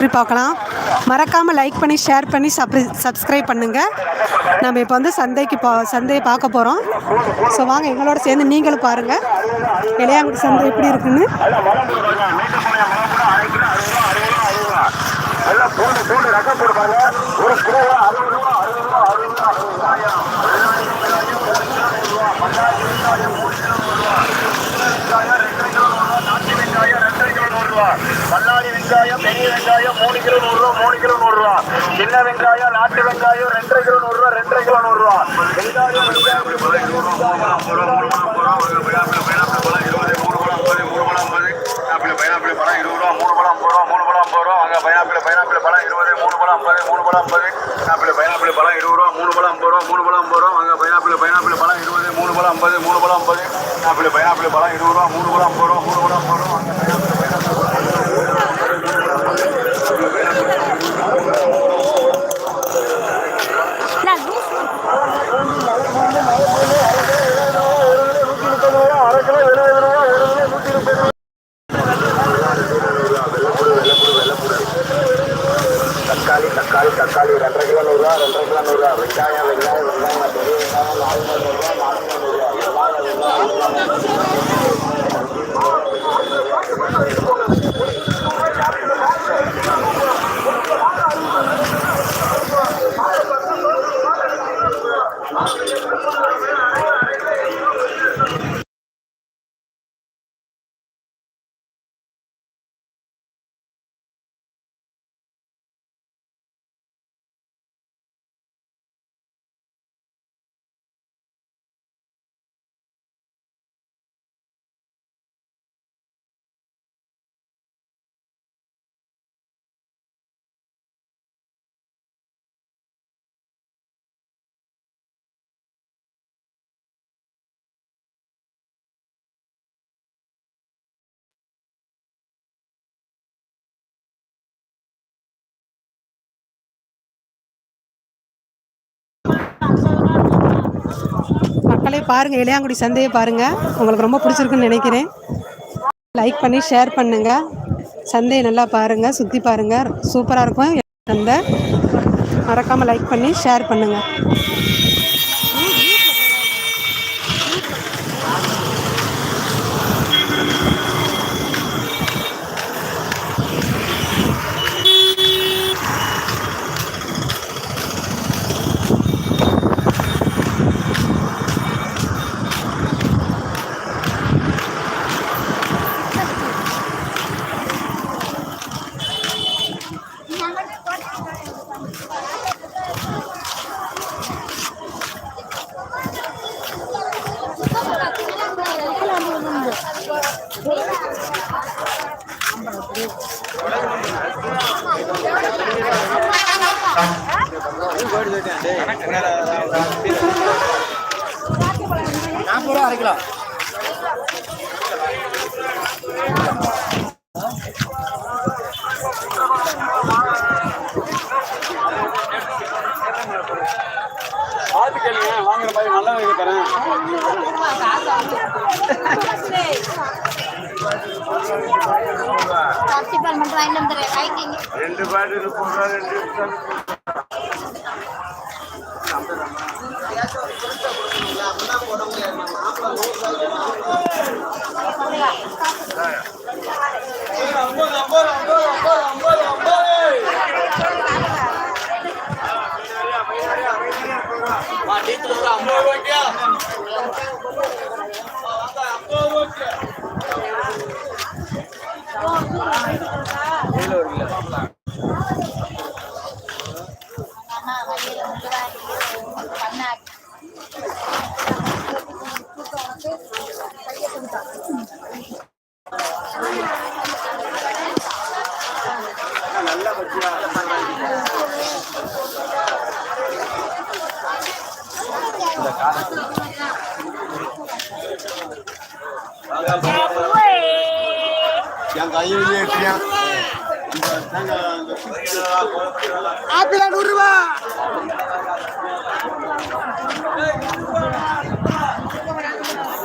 எப்படி பார்க்கலாம்? மறக்காமல் லைக் பண்ணி ஷேர் பண்ணி சப்ரி சப்ஸ்கிரைப் பண்ணுங்கள் நம்ம இப்போ வந்து சந்தைக்கு பா சந்தையை பார்க்க போகிறோம் ஸோ வாங்க எங்களோட சேர்ந்து நீங்களும் பாருங்கள் இளையாங்குடி சந்தை எப்படி இருக்குன்னு. ஒரு கிலோ அறுபது ரூபா அறுபது ரூபா அறுபது ரூபா அறுபது ரூபாயா பல்லாரி வெங்காயம் பெரிய வெங்காயம் மூணு கிலோ நூறுரூபா மூணு கிலோ நூறுரூவா சின்ன வெங்காயம் நாட்டு வெங்காயம் ரெண்டரை கிலோ நூறுரூவா ரெண்டரை கிலோ நூறு ரூபா. வெங்காயம் பைனாப்பிள் பழம் இருபது ரூபா மூணு பழம் ஐம்பது ரூபா மூணு பழம் ஐம்பது ரூபா அங்கே பைனாப்பிள் பைனாப்பிள் பழம் இருபது மூணு பழம் ஐம்பது மூணு பழம் ஐம்பது பைனாப்பிள் பைனாப்பிள் பழம் இருபது ரூபா மூணு பழம் ஐம்பது ரூபா மூணு பழம் ஐம்பது ரூபா அங்கே பைனாப்பிள் பைனாப்பிள் பழம் இருபது மூணு பழம் ஐம்பது மூணு பழம் ஐம்பது பைனாப்பிள் பைனாப்பிள் பழம் இருபது ரூபா மூணு பழம் ஐம்பது ரூபா மூணு பழம் ஐம்பது ரூபா மக்களே பாருங்கள் இளையாங்குடி சந்தையை பாருங்கள் உங்களுக்கு ரொம்ப பிடிச்சிருக்குன்னு நினைக்கிறேன். லைக் பண்ணி ஷேர் பண்ணுங்கள் சந்தையை நல்லா பாருங்கள் சுற்றி பாருங்கள் சூப்பராக இருக்கும். சந்தை. மறக்காமல் லைக் பண்ணி ஷேர் பண்ணுங்கள் நாற்பது ரூபா அரை கிலோ பார்த்து கேளுங்க வாங்குற மாதிரி நல்லா வைக்க பால் மட்டும் வாங்கிட்டு வந்துடுறேன் வாங்கிக்கிங்க. ரெண்டு பேட் முப்பது ரூபா ரெண்டு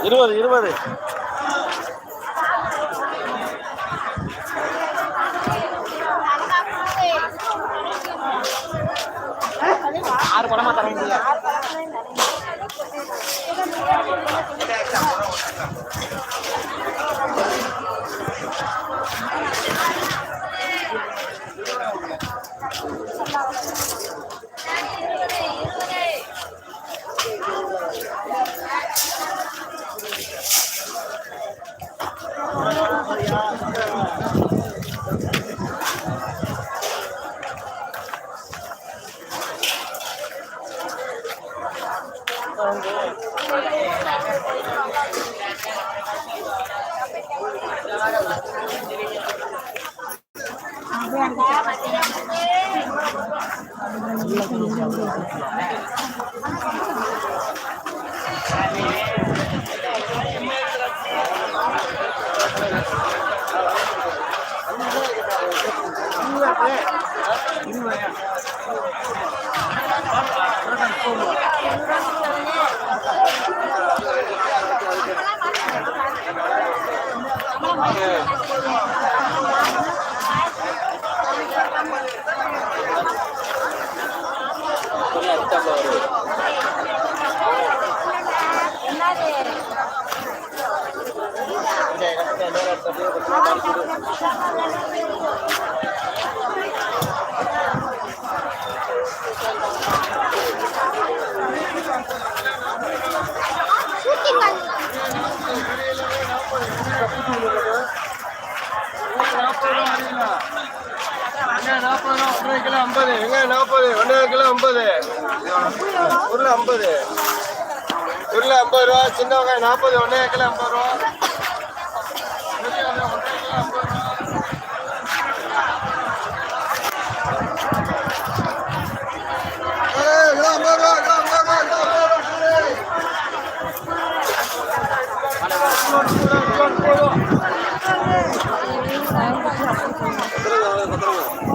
இருபது இருபது. ஆறு படமா தர முடியாது Thank you. ஒன்றரை கிலோ ஐம்பது வெங்காயம் நாற்பது ஒன்றரை கிலோ ஐம்பது உருளை ஐம்பது உருளை ஐம்பது ரூபா சின்ன வெங்காயம் நாற்பது. ஒன்றரை கிலோ ஐம்பது ரூபா பெரிய வெங்காயம் ஒன்றரை கிலோ ஐம்பது ரூபா ஏய், கிலோ ஐம்பது ரூபா, கிலோ ஐம்பது ரூபா, கிலோ ஐம்பது ரூபா, சொல்லு.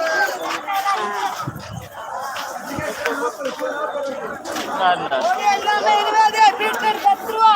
ரூபா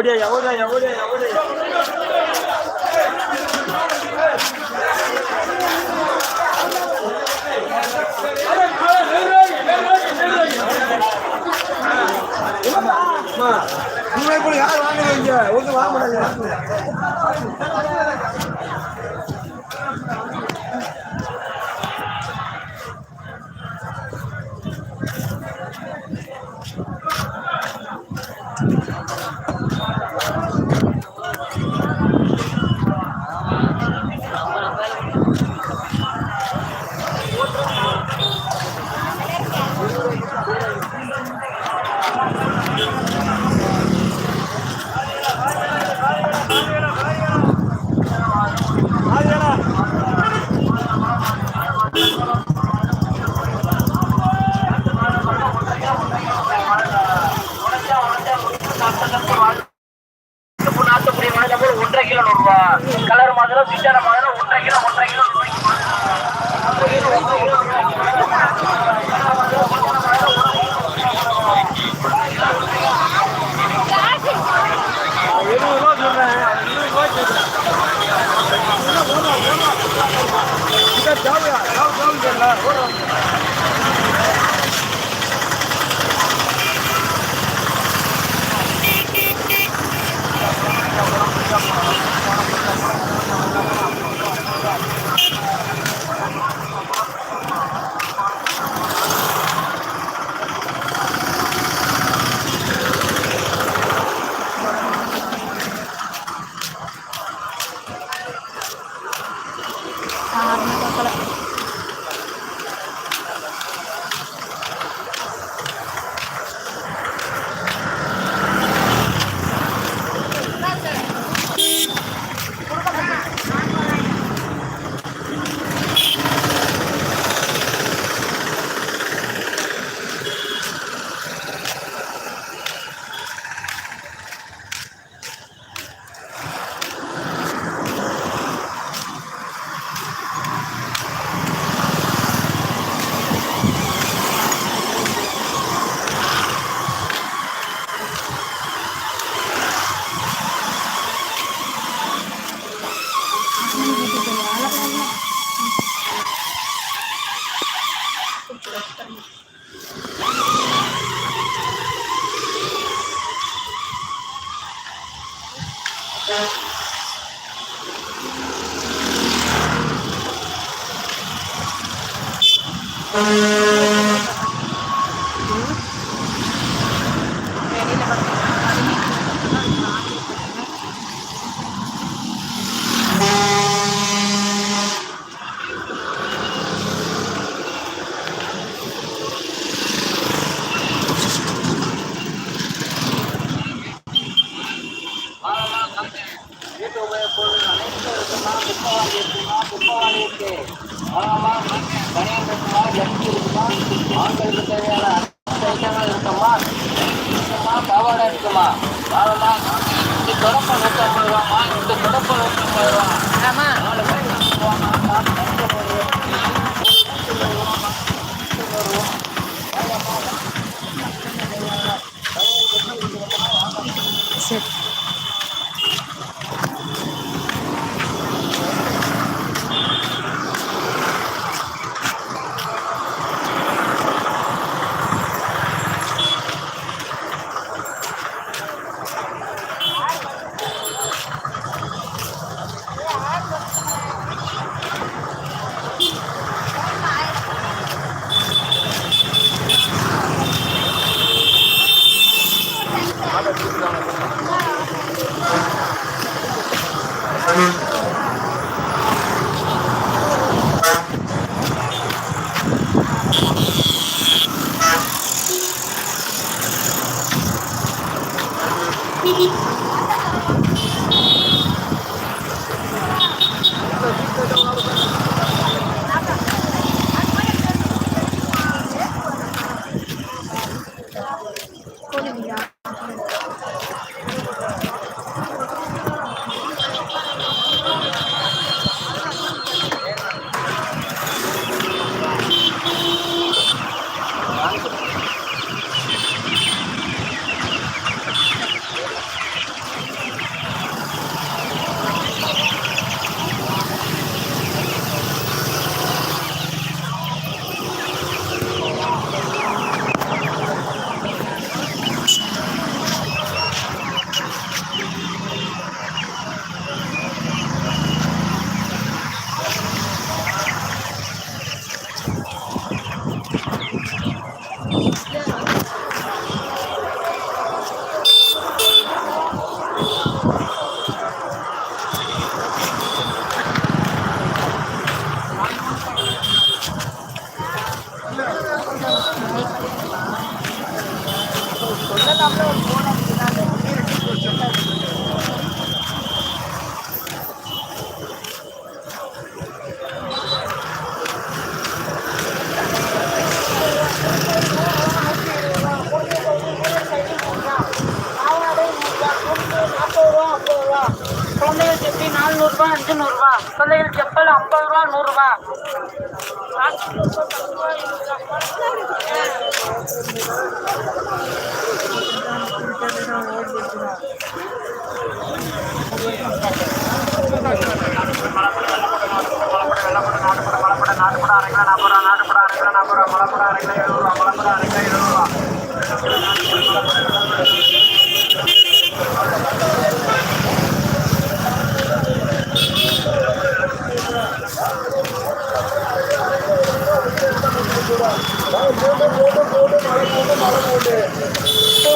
ஓடியா ஓடியா ஓடியா ஓடியா. யார் வாங்குறீங்க? ஒன்று வாங்க முடியாது பாவாடை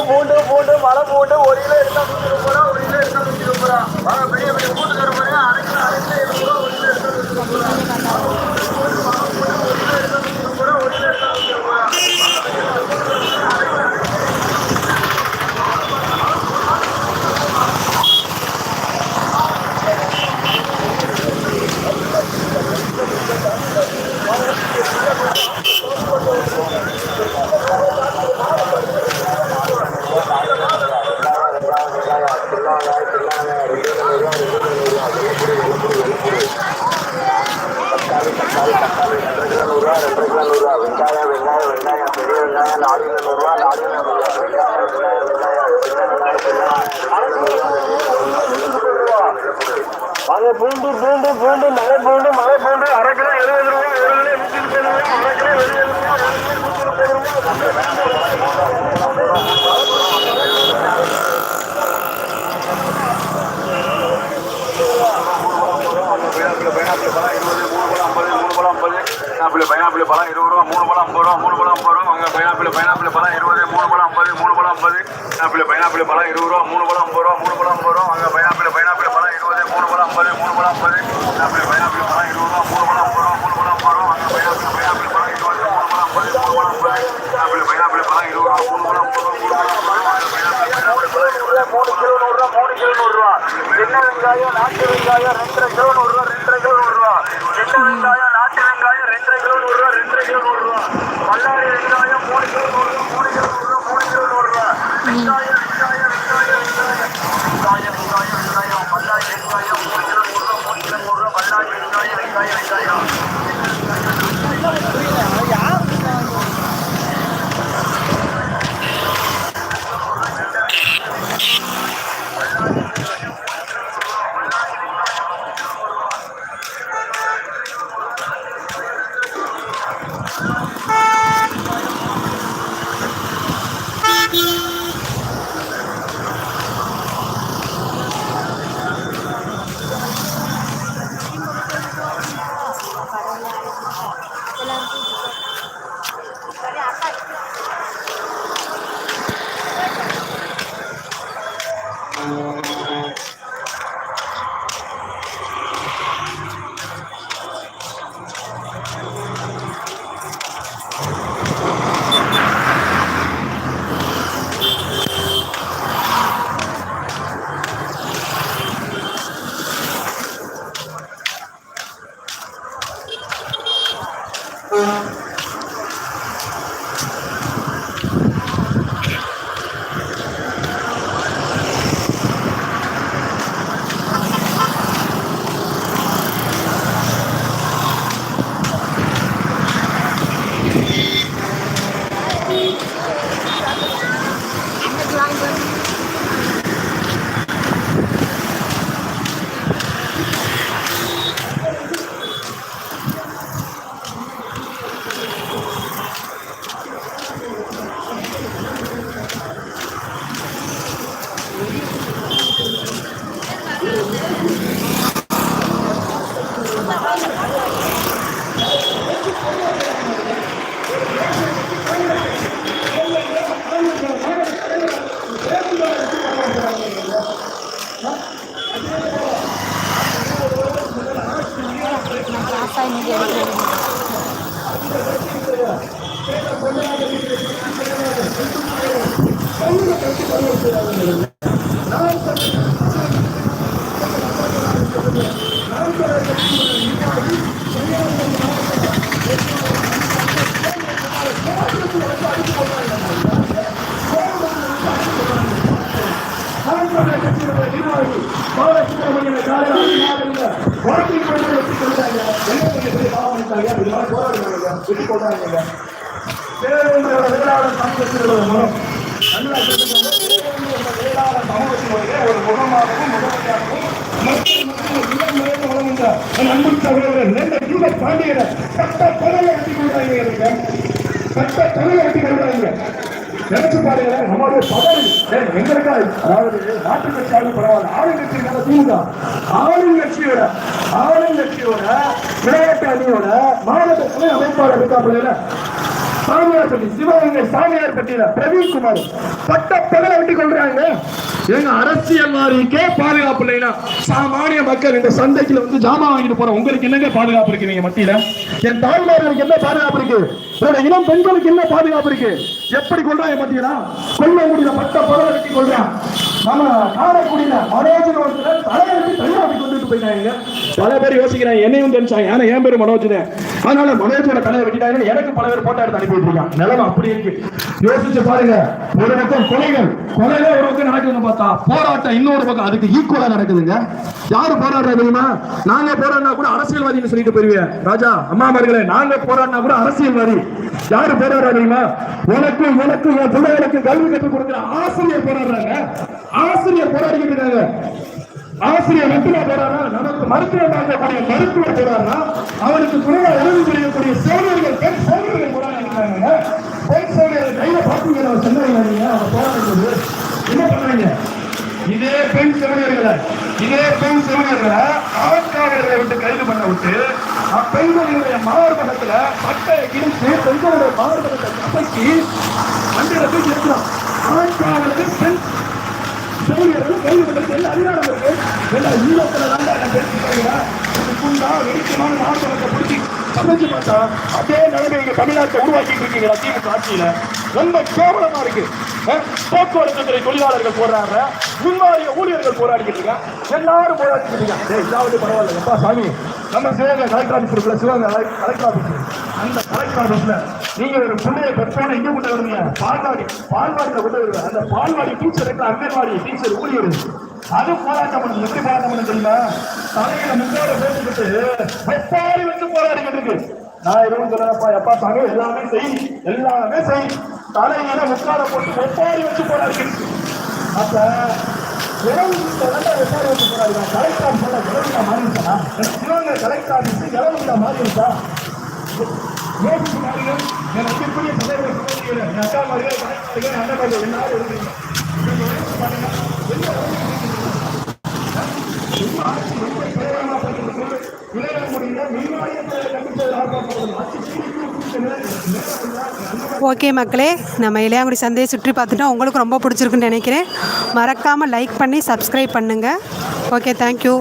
பூண்டு பூண்டு மலை பூண்டு ஒரு கிலோ எடுத்தா நூற்றி முப்பது ரூபா ஒரு கிலோ எடுத்தா நூற்றி முப்பது ரூபா பெரிய பெரிய பூண்டு தர அரை கிலோ அரை கிலோ எழுபது ரூபா ஒரு கிலோ எடுத்தா நூற்றி முப்பது ரூபா பூண்டு, மலை பூண்டு, ஒரு கிலோ எடுத்தா நூற்றி முப்பது ரூபா ஒரு கிலோ எடுத்தா நூற்றி முப்பது ரூபா வெங்காயம் வெங்காயம் வெங்காயம் பெரிய வெங்காயம் நாலு கிலோ நூறுரூவா நாலு கிலோ நூறுரூவா வெங்காயம் வெங்காயம் வெங்காயம் சின்ன வெங்காயம் வாங்க பூண்டு பூண்டு பூண்டு மலை பூண்டு மலை பூண்டு அரை கிலோ எழுபது ரூபா ஒரு கிலோ நூற்றி முப்பது ரூபா அரை கிலோ எழுபது ரூபா ஒரு கிலோ நூற்றி முப்பது ரூபா பைனாப்பிள் பழம் இருபது மூணு பழம் ஐம்பது மூணு பழம் ஐம்பது பைனாப்பிள் பைனாப்பிள் பழம் இருபது ரூபா மூணு பழம் ஐம்பது ரூபா மூணு பழம் ஐம்பது ரூபா வாங்க பைனாப்பிள் பைனாப்பிள் பழம் இருபது மூணு பழம் ஐம்பது பைனாப்பிள் பைனாப்பிள் பழம் இருபது ரூபா மூணு பழம் ஐம்பது ரூபா மூணு பழம் ஐம்பது ரூபா அங்கே பைனாப்பிள் பைனாப்பிள் பழம் இருபது மூணு பழம் ஐம்பது மூணு பழம் ஐம்பது பைனாப்பிள் பைனாப்பிள் பழம் இருபது ரூபா மூணு பழம் ஐம்பது ரூபா மூணு பழம் ஐம்பது ரூபா அங்கே பைனாப்பிள் பைனாப்பிள் பழம் இருபது மூணு பழம் ஐம்பது மூணு பழம் ஐம்பது பைனாப்பிள் பைனாப்பிள் பழம் இருபது ரூபா மூணு பழம் ஐம்பது ரூபா மூணு பழம் ஐம்பது பைனாப்பிள் பைனாப்பிள் பழம் இருபது மூணு கிலோ நூறுரூவா மூணு கிலோ நூறுரூவா சின்ன வெங்காயம் நாட்டு வெங்காயம் ரெண்டரை கிலோ நூறுரூவா ரெண்டரை கிலோ நூறுரூவா சின்ன வெங்காயம் நாட்டு வெங்காயம் ரெண்டரை கிலோ நூறுரூவா ரெண்டரை கிலோ நூறுரூவா பல்லாரி வெங்காயம் மூணு கிலோ நூறுரூவா மூணு கிலோ நூறுரூவா மூணு கிலோ நூறுரூவா Uh-huh. அன்பு சகோதரர் ரெண்டு ஜீவ பாண்டியரை சட்ட தலையை கட்டி கொடுத்தாங்க சட்ட தலையை கட்டி கொடுத்தாங்க நினைச்சு பாருங்க நம்மளுடைய பதவி ஏய், அதாவது நாட்டு கட்சியாலும் பரவாயில்ல ஆளுங்கட்சிக்கான திமுக ஆளுங்கட்சியோட ஆளுங்கட்சியோட விளையாட்டு அணியோட மாவட்ட துணை அமைப்பாளர் இருக்கா சாமியார் பட்டி சிவகங்கை சாமியார் பட்டியல பிரவீன் குமார் பட்ட பகலை வெட்டி கொள்றாங்க. எங்க அரசியல்வாதிக்கே பாதுகாப்பு இல்லைன்னா சாமானிய மக்கள் இந்த சந்தைக்குள்ள வந்து ஜாமான் வாங்கிட்டு போற உங்களுக்கு என்னங்க பாதுகாப்பு இருக்கு நீங்க மத்தியில? என் தாய்மார்களுக்கு என்ன பாதுகாப்பு இருக்கு? என்னோட இளம் பெண்களுக்கு என்ன பாதுகாப்பு இருக்கு? எப்படி கொள்றாங்க மத்தியில? கொல்லங்குடியில பட்ட பகலை வெட்டி கொள்றான். நம்ம காரைக்குடியில மனோஜன் ஒருத்தர் தலையை வெட்டி தனியாட்டி கொண்டுட்டு போயிட்டாங்க. பல பேர் யோசிக்கிறாங்க என்னையும் தெரிஞ்சாங்க. ஏன்னா என் பேரு மனோஜ் அதனால மனோஜோட தலையை வெட்டிட்டாங்க எனக்கு பல பேர் போட்டோ எடுத்து அனுப்பி விட்டுருக்காங்க நிலைமை அப்படி இருக்கு. யோசிச்சு பாருங்க. ஒரு பக்கம் கொலைகள். கொலையில ஒரு பக்கம் நடக்குதுன்னு பார்த்தா போராட்டம் இன்னொரு பக்கம் அதுக்கு ஈக்குவலா நடக்குதுங்க. யாரு போராடுறா தெரியுமா? நாங்க போராடினா கூட அரசியல்வாதின்னு சொல்லிட்டு போயிருவேன் ராஜா அம்மா மார்களே நாங்க போராடினா கூட அரசியல்வாதி. யாரு போராடுறா தெரியுமா? உனக்கு உனக்கு என் பிள்ளைகளுக்கு கல்வி கற்றுக் கொடுக்கிற ஆசிரியர் போராடுறாங்க. ஆசிரியர் போராடிக்கிட்டு இருக்காங்க. ஆசிரியர் மட்டுமே போறாரா? நமக்கு மருத்துவம் பார்க்கக்கூடிய மருத்துவர் போறாரா? அவருக்கு துணையா உதவி புரியக்கூடிய சோழர்கள் பெண் சோழர்கள் போறாங்க பெண் சோழர்கள் கையில பாத்தீங்க அவர் சொன்னாங்க நீங்க அவங்க போராடுறது என்ன பண்றீங்க? இதே பெண் செவிலியர்களை இதே பெண் செவிலியர்களை ஆட்காரர்களை விட்டு கைது பண்ண விட்டு அப்பெண்களுடைய மார்பகத்துல பட்டையை கிழித்து பெண்களுடைய மார்பகத்தை கப்பைக்கு வண்டியில போய் இருக்கிறோம் ஆட்காவலர்கள் பெண் செவிலியர்கள் கைது பண்ணுறது என்ன அதிகாரம் இருக்கு என்ன ஈழத்துல தான் நான் பேசிக்கிறேன் குண்டா வெடிக்கமான மார்பகத்தை பிடிச்சி சமைச்சு பார்த்தா அதே நிலைமை இங்க தமிழ்நாட்டை உருவாக்கிட்டு இருக்கீங்களா திமுக ஆட்சியில. ரொம்ப கேவலமா இருக்கு. அஹ், போக்குவரத்து துறை தொழிலாளர்கள் போராடுற முன்மாறிய ஊழியர்கள் போராடிக்கிட்டு இருக்காங்க எல்லாரும் போராடிக்கிட்டு இருக்காங்க டேய், பரவாயில்ல. சாமி. நம்ம சிவகங்கை கலெக்டர் ஆஃபீஸ் இருக்குல்ல சிவகங்கை கலெக்டர் ஆஃபீஸ் அந்த கலெக்டர் ஆஃபீஸ்ல நீங்க ஒரு பிள்ளையை பெற்றோட எங்க கொண்டு வருவீங்க? பால்வாடி பால்வாடியில கொண்டு வருவீங்க. அந்த பால்வாடி டீச்சர் இருக்க அங்கன்வாடி டீச்சர் ஊழியர். அது போராட்டம் பண்ணுது. எப்படி போராட்டம் பண்ண தெரியுமா? தலையில முன்னோட போட்டுக்கிட்டு வெப்பாரி வச்சு போராடிக்கிட்டு இருக்கு நான் எதுவும் சொல்லப்பா எப்பா தாங்க எல்லாமே செய் எல்லாமே செய். தலையில முக்கால போட்டு வெப்பாரி வச்சு போராடிக்கிட்டு அப்ப அப்ப இளவு வெப்பாரி வச்சு போராடினா கலெக்டர் ஆஃபீஸ் இளவுடா மாறிடுச்சா சிவகங்கை கலெக்டர் ஆஃபீஸ் இளவுடா மாறிடுச்சா யோசிச்சு பாருங்க என் அன்பிற்குரிய சகோதர என் அக்கா மாதிரியே கணக்கு அண்ணன் மாதிரி எல்லாரும் இருக்கீங்க ஆட்சி ரொம்ப முடியல மின்வாரியத்தை கண்டிப்பது ஆர்ப்பாட்டம் ஆட்சி ஓகே மக்களே நம்ம இளையாங்குடி சந்தையை சுற்றி பார்த்துட்டோம். உங்களுக்கு ரொம்ப பிடிச்சிருக்குன்னு நினைக்கிறேன். மறக்காமல் லைக் பண்ணி சப்ஸ்கிரைப் பண்ணுங்கள் ஓகே தேங்க்யூ